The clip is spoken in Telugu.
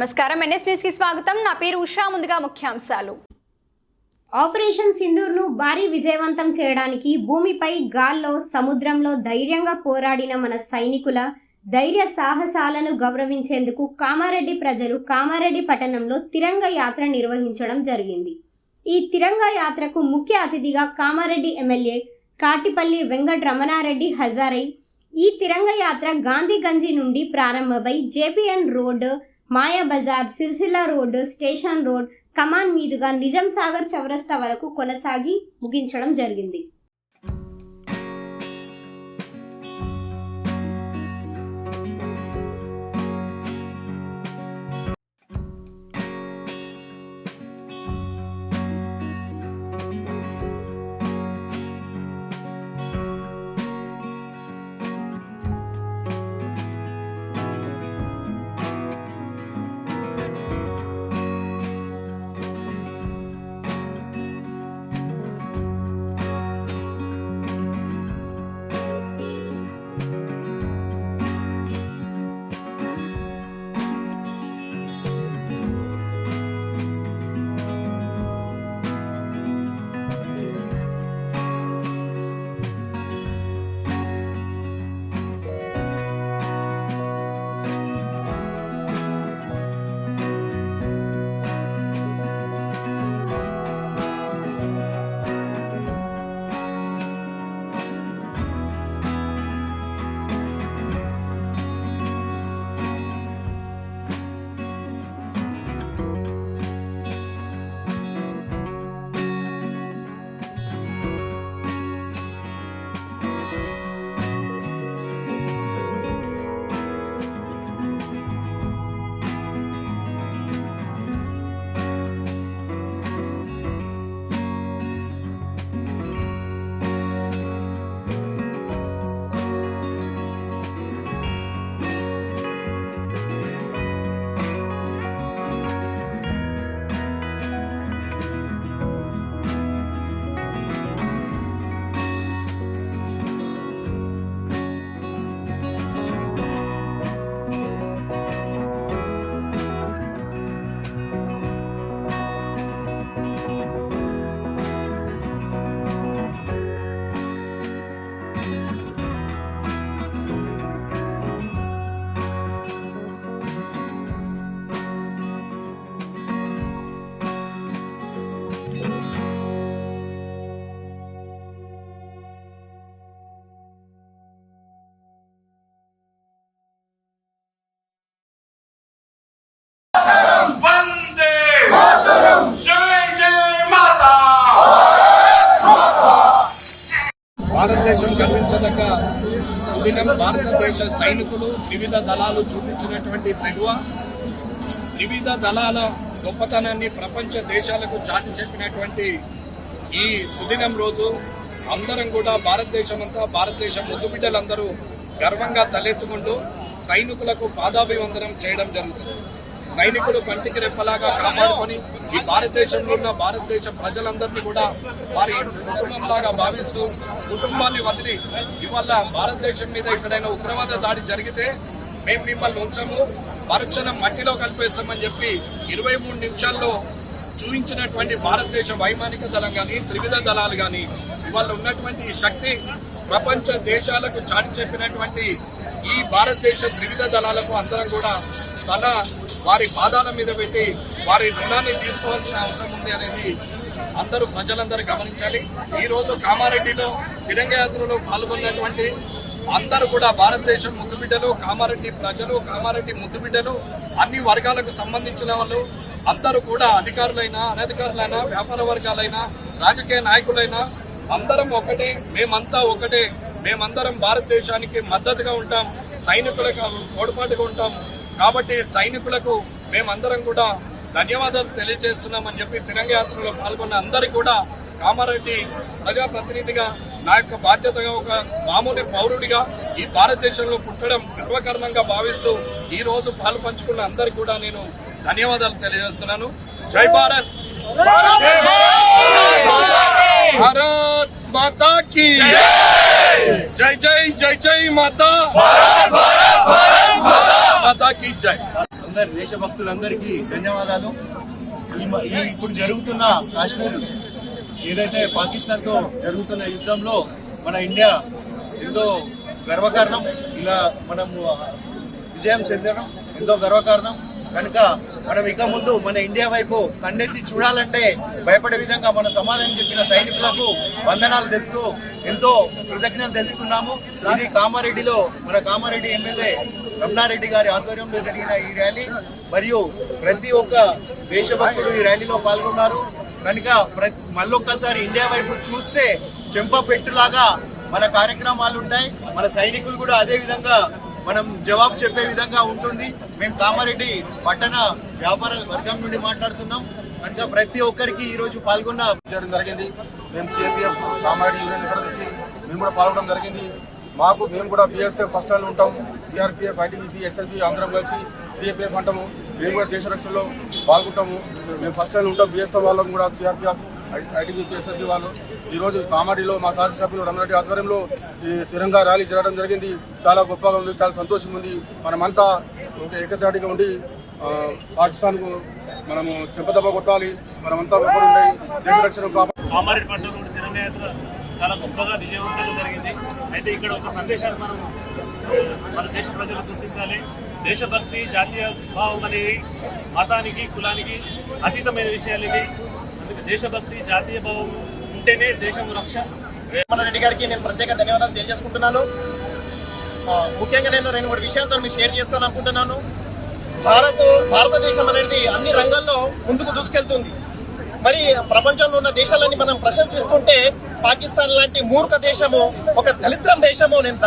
నమస్కారం. ఎన్ఎస్ న్యూస్కి స్వాగతం. నా పేరు ఉషా. ముందుగా ముఖ్యాంశాలు. ఆపరేషన్ సింధూర్ను భారీ విజయవంతం చేయడానికి భూమిపై గాల్లో సముద్రంలో ధైర్యంగా పోరాడిన మన సైనికుల ధైర్య సాహసాలను గౌరవించేందుకు కామారెడ్డి ప్రజలు కామారెడ్డి పట్టణంలో తిరంగ యాత్ర నిర్వహించడం జరిగింది. ఈ తిరంగ యాత్రకు ముఖ్య అతిథిగా కామారెడ్డి ఎమ్మెల్యే కాటిపల్లి వెంకట రమణారెడ్డి హజారై ఈ తిరంగ యాత్ర గాంధీగంజి నుండి ప్రారంభమై JPN road Mayabazar Sircilla road station road Kaman మీదుగా నిజాం సాగర్ చౌరస్తా వరకు కొనసాగి ముగించడం జరిగింది. భారతదేశ సైనికులు త్రివిధ దళాలు చూపించినటువంటి తెగువ త్రివిధ దళాల గొప్పతనాన్ని ప్రపంచ దేశాలకు చాటి చెప్పినటువంటి ఈ సుదినం రోజు అందరం కూడా భారతదేశం అంతా భారతదేశ ముద్దుబిడ్డలందరూ గర్వంగా తలెత్తుకుంటూ సైనికులకు పాదాభివందనం చేయడం జరుగుతుంది. సైనికుడు కంటికి రెప్పలాగా కాపాడుకొని ఈ భారతదేశంలో ఉన్న భారతదేశ ప్రజలందరినీ కూడా వారి కుటుంబంలాగా భావిస్తూ కుటుంబాన్ని వదిలి ఇవాళ భారతదేశం మీద ఎక్కడైనా ఉగ్రవాద దాడి జరిగితే మేము మిమ్మల్ని ఉంచము మరుక్షణం మట్టిలో కలిపేస్తామని చెప్పి ఇరవై మూడు నిమిషాల్లో చూపించినటువంటి భారతదేశ వైమానిక దళం కానీ త్రివిధ దళాలు కానీ ఇవాళ ఉన్నటువంటి ఈ శక్తి ప్రపంచ దేశాలకు చాటి చెప్పినటువంటి ఈ భారతదేశ త్రివిధ దళాలకు అందరం కూడా తన వారి పాదాల మీద పెట్టి వారి రుణాన్ని తీసుకోవాల్సిన అవసరం ఉంది అనేది అందరూ ప్రజలందరూ గమనించాలి. ఈ రోజు కామారెడ్డిలో తిరంగ యాత్రలో పాల్గొన్నటువంటి అందరూ కూడా భారతదేశం ముద్దుబిడ్డలు కామారెడ్డి ప్రజలు కామారెడ్డి ముద్దుబిడ్డలు అన్ని వర్గాలకు సంబంధించిన వాళ్ళు అందరూ కూడా అధికారులైనా అనధికారులైనా వ్యాపార వర్గాలైనా రాజకీయ నాయకులైనా అందరం ఒకటే మేమంతా ఒకటే మేమందరం భారతదేశానికి మద్దతుగా ఉంటాం సైనికులకు తోడ్పాటుగా ఉంటాం. కాబట్టి సైనికులకు మేమందరం కూడా ధన్యవాదాలు తెలియజేస్తున్నామని చెప్పి తిరంగ యాత్రలో పాల్గొన్న అందరికీ కూడా కామారెడ్డి ప్రజాప్రతినిధిగా నా యొక్క బాధ్యతగా ఒక మామూలు పౌరుడిగా ఈ భారతదేశంలో పుట్టడం గర్వకారణంగా భావిస్తూ ఈ రోజు పాలు పంచుకున్న అందరికి కూడా నేను ధన్యవాదాలు తెలియజేస్తున్నాను. జై భారత్! భారత్! మాతా కీ జై జై జై జై మాతా! మాతా కీ జై! అందరి దేశభక్తులందరికీ ధన్యవాదాలు. ఇప్పుడు జరుగుతున్న కాశ్మీర్ ఏదైతే పాకిస్తాన్తో జరుగుతున్న యుద్ధంలో మన ఇండియా ఎంతో గర్వకారణం ఇలా మనం విజయం చెందడం ఎంతో గర్వకారణం. కనుక మనం ఇక ముందు మన ఇండియా వైపు కన్నెత్తి చూడాలంటే భయపడే విధంగా మన సమాధానం చెప్పిన సైనికులకు వందనాలు తెలుపుతూ ఎంతో కృతజ్ఞతలు తెలుపుతున్నాము. ఇది కామారెడ్డిలో మన కామారెడ్డి ఎమ్మెల్యే రమణారెడ్డి గారి ఆధ్వర్యంలో జరిగిన ఈ ర్యాలీ. మరియు ప్రతి ఒక్క దేశభక్తులు ఈ ర్యాలీలో పాల్గొన్నారు. కనుక ప్ర- మళ్ళొక్కసారి ఇండియా వైపు చూస్తే చెంప పెట్టులాగా మన కార్యక్రమాలు ఉంటాయి. మన సైనికులు కూడా అదే విధంగా మనం జవాబు చెప్పే విధంగా ఉంటుంది. మేము కామారెడ్డి పట్టణ వ్యాపార వర్గం నుండి మాట్లాడుతున్నాం. కనుక ప్రతి ఒక్కరికి ఈ రోజు పాల్గొన్న చేయడం జరిగింది. మేము సిఎపిఎఫ్ కామారెడ్డి యూనియన్ నుంచి మేము కూడా పాల్గొనడం జరిగింది. మాకు మేము కూడా బిఎస్ఎఫ్ ఫస్ట్ లైన్ ఉంటాము సిఆర్పిఎఫ్ ఐటీబీపీ ఎస్ఎల్పీ అందరం కలిసి సిఎపిఎఫ్ అంటాము. మేము కూడా దేశ రక్షణలో పాల్గొంటాము. మేము ఫస్ట్ టైం ఉంటాం. బిఎస్ఎఫ్ వాళ్ళం కూడా సిఆర్పిఎఫ్ ఐటీబీపీ ఎస్ఎస్బి వాళ్ళు. ఈరోజు కామాడిలో మా శాసనసభ్యులు రమణరెడ్డి ఆధ్వర్యంలో ఈ తిరంగా ర్యాలీ జరగడం జరిగింది. చాలా గొప్పగా ఉంది చాలా సంతోషంగా ఉంది. మనమంతా ఒక ఏకతాటిగా ఉండి పాకిస్తాన్కు మనము చెంపదెబ్బ కొట్టాలి. మనమంతా ఒకటి ఉండి దేశ రక్షణ కామారెడ్డి పట్టణంలో తిరంగ చాలా గొప్పగా విజయవంతంగా జరిగింది. అయితే ఇక్కడ ఒక సందేశాన్ని మనం మన దేశ ప్రజలు గుర్తించాలి. దేశభక్తి జాతీయ భావం అనేది మతానికి కులానికి అతీతమైన విషయాలు ఇవి. అందుకే దేశభక్తి జాతీయ భావం ఉంటేనే దేశం రక్ష. మన రెడ్డి గారికి నేను ప్రత్యేక ధన్యవాదాలు తెలియజేసుకుంటున్నాను. ముఖ్యంగా నేను రెండు మూడు విషయాలతో మీరు షేర్ చేసుకోవాలనుకుంటున్నాను. భారత్ భారతదేశం అనేది అన్ని రంగాల్లో ముందుకు దూసుకెళ్తుంది. మరి ప్రపంచంలో ఉన్న దేశాలన్నీ మనం ప్రశంసిస్తుంటే పాకిస్తాన్ లాంటి మూర్ఖ దేశము ఒక దళిత్రం దేశము నేను